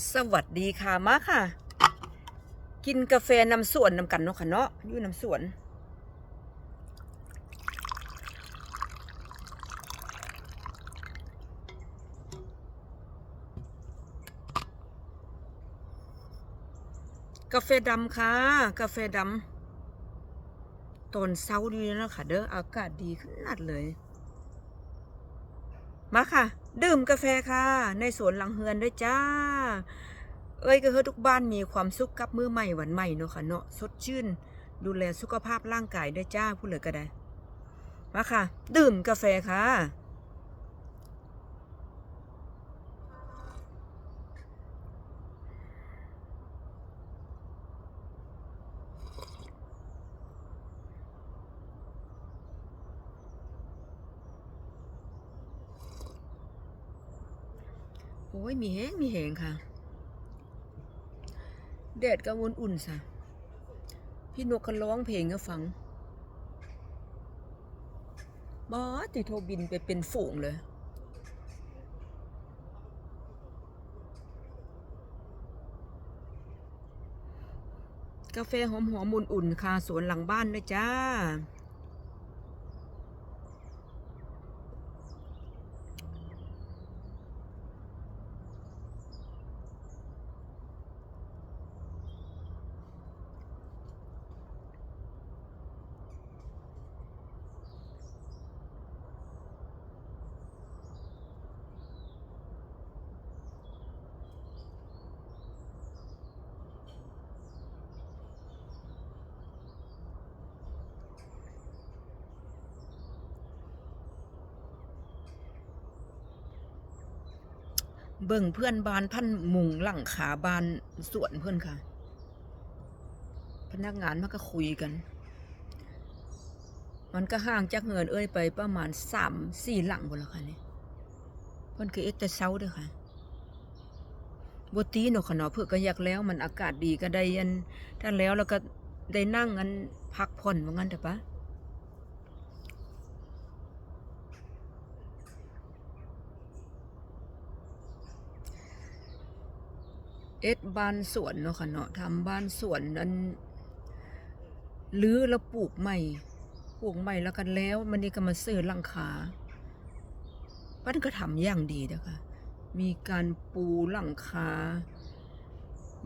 สวัสดีค่ะมาค่ะ กินกาแฟนำสวนนำกันเนาะค่ะเนาะอยู่นำสวน กาแฟดำค่ะ กาแฟดำตอนเช้าดีแล้วค่ะเด้ออากาศดีขนาดเลย มาค่ะ ดื่มกาแฟค่ะ ในสวนหลังเฮือนด้วยจ้า เอ้ยก็เฮอทุกบ้านมีความสุขกับมือใหม่วันใหม่เนาะค่ะเนาะสดชื่น ดูแลสุขภาพร่างกายด้วยจ้าพูดเลยก็ได้มาค่ะ ดื่มกาแฟค่ะ ยมีแห้งมีแหงค่ะแดดก็วนอุ่นซะพี่นกก็ร้องเพลงให้ฟังบอติโทบินไปเป็นฝูงเลยกาแฟหอมหอมๆอุ่นๆค่ะสวนหลังบ้านด้วยจ้า เบิ่งเพื่อนบ้านพันมุงหลังขาบ้านสวนเพื่อนค่ะ พนักงานมันก็คุยกัน มันก็ห่างจากเหินเอ้ยไปประมาณสามสี่หลังบนละค่ะนี่เพิ่อนคือเอ็กแต่เช้าด้อค่ะบตีเนาะค่ะเนาะเพื่อก็อยากแล้ว มันอากาศดีก็ได้อันถ้าแล้วแล้วก็ได้นั่งอันพักผ่อนว่างั้นเถอะปะ เอ็ดบ้านสวนเนาะค่ะเนาะทำบ้านสวนนั้นลื้อแล้วปลูกใหม่ปลูกใหม่แล้วกันแล้วมันนี่ก็มาซื้อลังคาปั้นก็ทำอย่างดีนะคะมีการปูหลังคา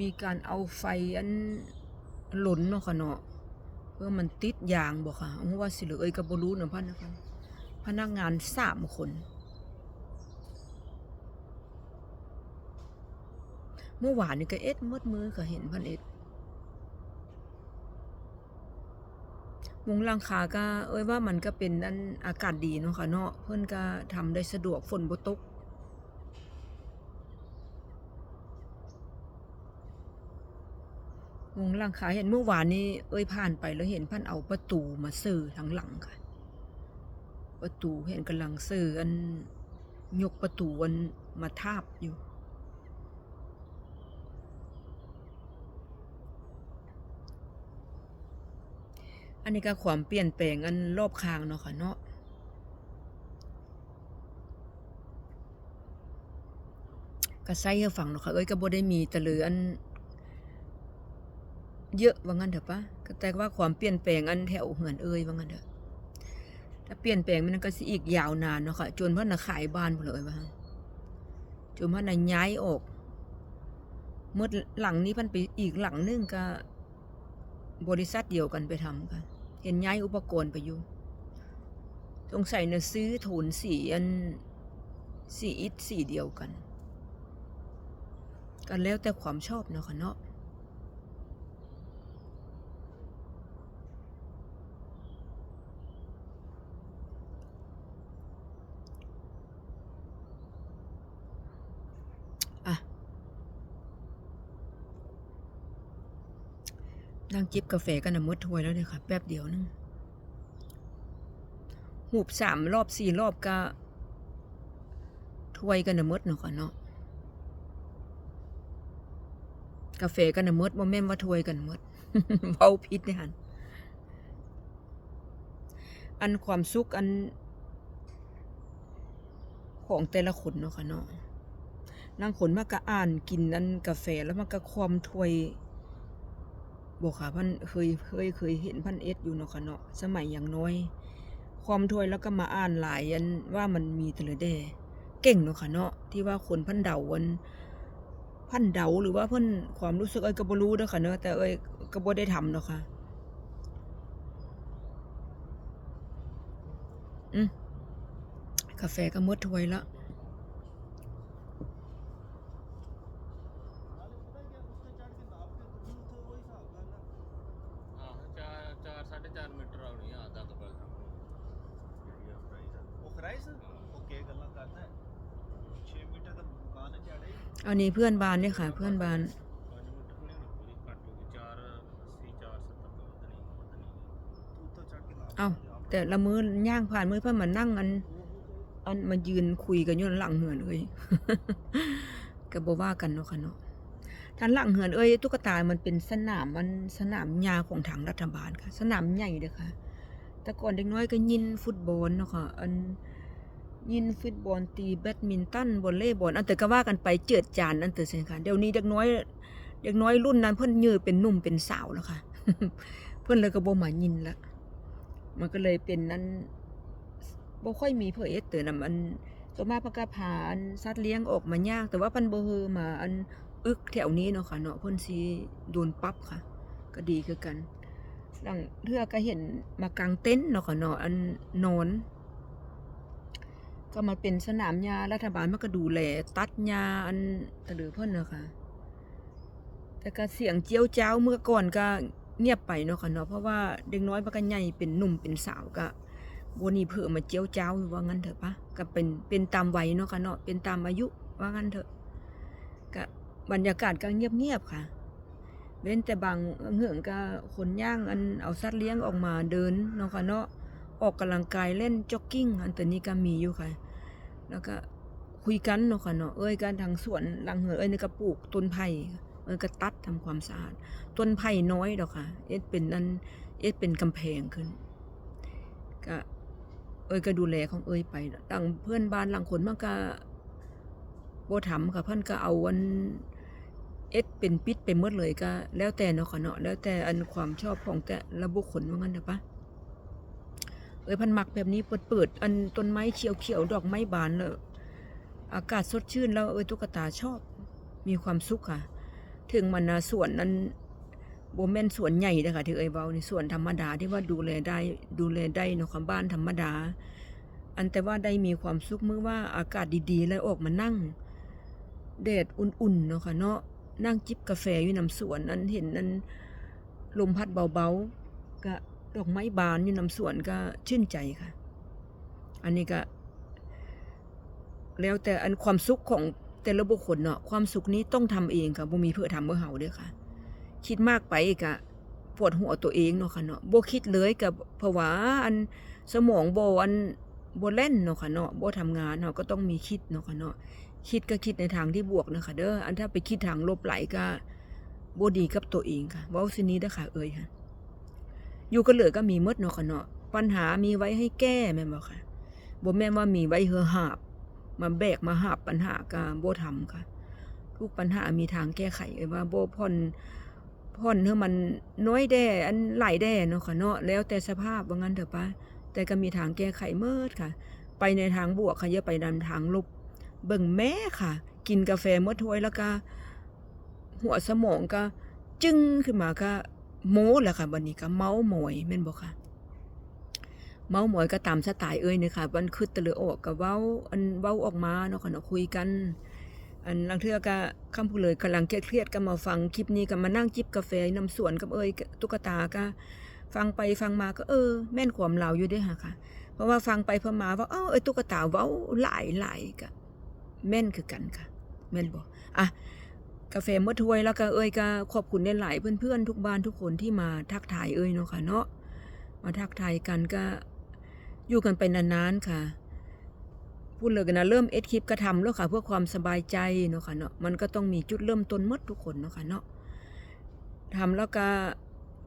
มีการเอาไฟอันหล่นเนาะค่ะเนาะเพื่อมันติดยางบอกค่ะเพราะว่าสิเหลือเอ้ยกับบรู้เนาะพันนะคะพนักงานสามคน เมื่อวานนี่ก็เอ็ดมืดมือก็เห็นพันเอ็ดมงลังคาก็เอ้ยว่ามันก็เป็นอันอากาศดีเนาะค่ะเนาะเพื่อนก็ทำได้สะดวกฝนบ่ตกมงลังคาเห็นเมื่อวานนี้เอ้ยผ่านไปแล้วเห็นพันเอาประตูมาซื้อทั้งหลังค่ะ ประตูเห็นกำลังซื้ออันยกประตูอันมาทาบอยู่ อันนี้ก็ความเปลี่ยนแปลงอันรอบข้างเนาะค่ะเนาะก็ใส่ให้ฟังเนาะค่ะเอ้ยก็บ่ได้มีต่เลืออัน เยอะว่างั้นเถอะปะก็แต่ว่าความเปลี่ยนแปลงอันแถวเหือนเอ้ยว่างั้นเถอะถ้าเปลี่ยนแปลงมันก็สิอีกยาวนานเนาะค่ะจนเพิ่นน่ะขายบ้านพุ่นเลยว่าจนเพิ่นน่ะย้ายออกเมื่อหลังนี้พิ่นไปอีกหลังนึงก็บริษัทเดียวกันไปทำกัน เห็นย้ายอุปกรณ์ไปอยู่สงสัยนะซื้อโถนสีอันสีอิฐสีเดียวกัน กันแล้วแต่ความชอบเนาะค่ะเนาะ จิบกาแฟกันนะมดถ้วยแล้วเนี่ยค่ะ แป๊บเดียวนึงหูบสามรอบสี่รอบก็ถ้วยกันนะมดเนาะค่ะเนาะกาแฟกันนะมดบ่แม่นว่าถ้วยกันมดเว้าพิษเนี่ยหันอันความสุขอัน ของแต่ละคนเนาะค่ะเนาะลางคนมาก็อ่านกินอันกาแฟแล้วมันก็ความถ้วย บ่ค่ะพันเคยเคยเคยเห็นพันเอ็ดอยู่เนาะค่ะเนาะสมัยอย่างน้อย ความถวยแล้วก็มาอ่านหลายอันว่ามันมีแต่ละแดเก่งเนาะค่ะเนาะที่ว่าคนพันเดาวันพันเดาหรือว่าเพิ่นความรู้สึกเอ้ยก็บ่รู้เด้อค่ะเนาะแต่เอ้ยก็บ่ได้ทำเนาะค่ะอืมกาแฟก็มดถวยละ อันนี้เพื่อนบ้านเนี่ยค่ะ เพื่อนบ้านเอาแต่ละมือย่างผ่านมือเพื่อนมานั่งอัน อันมายืนคุยกันอยู่หลังเหือนเอ้ยกับอกว่ากันเนาะค่ะเนาะท่านหลังเหือนเอ้ยตุ๊กตา มันเป็นสนามมันสนามยาของถังรัฐบาลค่ะ สนามใหญ่เลยค่ะ แต่ก่อนเด็กน้อยก็ยินฟุตบอลเนาะค่ะ อัน ยินฟุตบอลตีแบดมินตันวอลเลย์บอลอันแต่ก็ว่ากันไปเจิดจานอันเตอเซนค่ะเดี๋ยวนี้เด็กน้อยเด็กน้อยรุ่นนั้นเพิ่นยือเป็นหนุ่มเป็นสาวแล้วค่ะ เพิ่นเลยก็บ่มายินละมันก็เลยเป็นนั้นบ่ค่อยมีเผยเอสเตอร์นำอันส่วมาปากกาผาอันสัตว์เลี้ยงออกมายาก แต่ว่าปันบ่เฮอมาอันอึกแถวนี้เนาะค่ะเนาะเพิ่นสิโดนปรับค่ะ ก็ดีคือกันหลังเทื่อก็เห็นมากางเต็นท์เนาะค่ะเนาะอันนอน ก็มาเป็นสนามหญ้ารัฐบาลมันก็ดูแลตัดหญ้าอันตะลือเพิ่นเนาะค่ะ แต่ก็เสียงเจียวจ้าวเมื่อก่อนก็เงียบไปเนาะค่ะเนาะเพราะว่าเด็กน้อยมันก็ใหญ่เป็นหนุ่มเป็นสาวก็บ่นี่เพิ่มมาเจียวจ้าวว่างั้นเถอะปะก็เป็นเป็นตามวัยเนาะค่ะเนาะเป็นตามอายุว่างั้นเถอะก็บรรยากาศก็เงียบๆค่ะเว้นแต่บางเหื่องก็คนย่างอันเอาสัตว์เลี้ยงออกมาเดินเนาะค่ะเนาะ ออกกำลังกายเล่นจ็อกกิ้งอันตัวนี้ก็มีอยู่ค่ะ แล้วก็คุยกันเนาะค่ะเนาะเอ้ยกันทางสวนหลังเหือเอ้ยนี่ก็ปลูกต้นไผ่เอ้ยก็ตัดทำความสะอาดต้นไผ่น้อยดอกค่ะ เอ็ดเป็นอันเอ็ดเป็นกำแพงขึ้นก็เอ้ยก็ดูแลของเอ้ยไปดังเพื่อนบ้านหลังคนมันก็บ่ทำค่ะเพิ่อนก็เอาอันเอ็ดเป็นปิดไปหมดเลยก็ แล้วแต่เนาะค่ะเนาะแล้วแต่อันความชอบของแต่ละบุคคลว่างั้นเถอะปะ เอ้ยพันหมักแบบนี้เปิดเปิดอันต้นไม้เขียวเขียวๆดอกไม้บานแล้วอากาศสดชื่นแล้วเอ้ยตุ๊กตาชอบ มีความสุขค่ะ ถึงมันนะสวนนั้นโบแมนสวนใหญ่เลยค่ะที่เอ้ยเบาในสวนธรรมดาที่ว่าดูแลได้ดูแลได้เนาะค่ะบ้านธรรมดา อันแต่ว่าได้มีความสุขเมื่อว่าอากาศดีๆ แล้วออกมานั่งแดดอุ่นๆเนาะค่ะเนาะนั่งจิบกาแฟอยู่นำสวนอันเห็นนั้นลมพัดเบาๆก็ ดอกไม้บานอยู่นำสวนก็ชื่นใจค่ะ อันนี้ก็ แล้วแต่อันความสุขของแต่ละบุคคลเนาะความสุขนี้ต้องทำเองค่ะบ่มีเพื่อทำเพื่อเฮาเด้อค่ะ คิดมากไปก็ปวดหัวตัวเองเนาะค่ะเนาะบ่คิดเลยกับเพราว่าอันสมองบ่อันบ่เล่นเนาะค่ะเนาะบ่ทำงานเนาะก็ต้องมีคิดเนาะค่ะเนาะคิดก็คิดในทางที่บวกนะคะเด้ออันถ้าไปคิดทางลบไหลก็บ่ดีกับตัวเองค่ะเว้าซินี้เด้อค่ะเอ่ยค่ะ อยู่กันเหลือก็มีหมดเนาะค่ะเนาะปัญหามีไว้ให้แก้แม่นบ่ค่ะบ่แม่นว่ามีไว้เฮือหาบ มาแบกมาหาบปัญหาก็บ่ทำค่ะ ทุกปัญหามีทางแก้ไขเอ้ว่าบ่พ่อนพ่อนเฮามันน้อยแด่อันหลายแด่เนาะค่ะเนาะแล้วแต่สภาพว่างั้นเถอะปะแต่ก็มีทางแก้ไขเมิดค่ะ ไปในทางบวกค่ะอย่าไปนำทางลบ เบิ่งแม่ค่ะ กินกาแฟเมื่อถ้วยแล้วก็หัวสมองก็ จึ้งขึ้นมาก็ โม้แหละค่ะวันนี้ก็เมาหมอยแม่นบ่ค่ะ เมาหมอยก็ตามสไตล์เอ้ยเนี่ยค่ะวันคือตะลือออกก็เว้าอันเว้าออกมาเนาะค่ะเนาะคุยกัน อันลังเทือก็คำพูดเลยกำลังเครียดๆก็มาฟังคลิปนี้ก็มานั่งจิบกาแฟนำสวนกับเอ้ยตุ๊กตาก็ฟังไปฟังมาก็เออ แม่นความเราอยู่ด้อค่ะ เพราะว่าฟังไปพอมาว่าเออเอ้ยตุ๊กตาเว้าหลายหลายๆก็แม่นคือกันค่ะ แม่นบอกอะ กาแฟเมื่อถ้วยแล้วก็เอ้ยก็ขอบคุณหลายเพื่อนๆ ทุกบ้านทุกคนที่มาทักทายเอ้ยเนาะค่ะเนาะมาทักทายกันก็อยู่กันไปนานๆค่ะ พูดเลยกันนะเริ่มเอ็ดคลิปก็ทำแล้วค่ะ เพื่อความสบายใจเนาะค่ะเนาะมันก็ต้องมีจุดเริ่มต้นมดทุกคนเนาะค่ะเนาะทำแล้วก็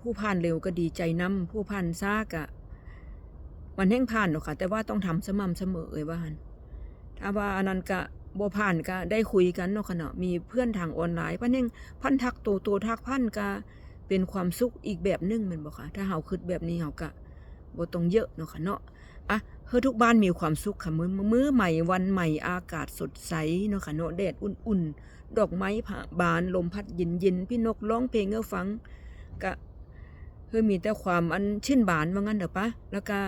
ผู้ผ่านเร็วก็ดีใจนํผู้ผ่านซากอะมันแห้งผ่านเนาะค่ะ แต่ว่าต้องทำสม่ำเสมอเอ้ยว่าหันถ้าว่าอันนั้นก็ บ่ผ่านก็ได้คุยกันเนาะค่ะเนาะมีเพื่อนทางออนไลน์พันยังพันทักโตโตทักพันก็เป็นความสุขอีกแบบหนึงม่นบ่ค่ะ ถ้าเฮาคิดแบบนี้เฮาก็บ่ต้องเยอะเนาะค่ะเนาะอะเฮ้อทุกบ้านมีความสุขค่ะมื้อมื้อใหม่วันใหม่อากาศสดใสเนาะค่ะเนาะแดดอุ่นๆ ดอกไม้ผ่าบานลมพัดเย็นๆ พี่นกร้องเพลงให้ฟังก็เฮ้อมีแต่ความอันชื่นบานว่างั้นเด้อปะแล้วก็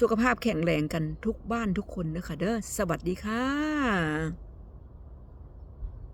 สุขภาพแข็งแรงกันทุกบ้านทุกคนนะคะเด้อสวัสดีค่ะ